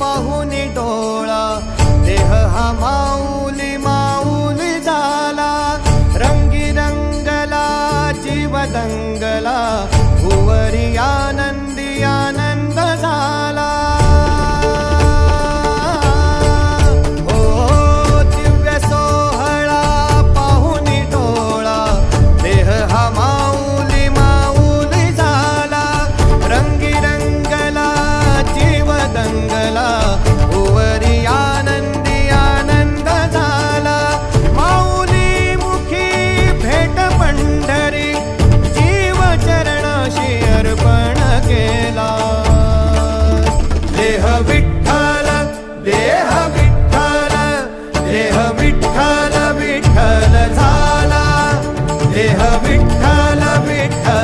पाहुनी डोळा. देह हा माऊली माऊली झाला. रंगी रंगला जीव दंगला विठ्ठल विठ्ठल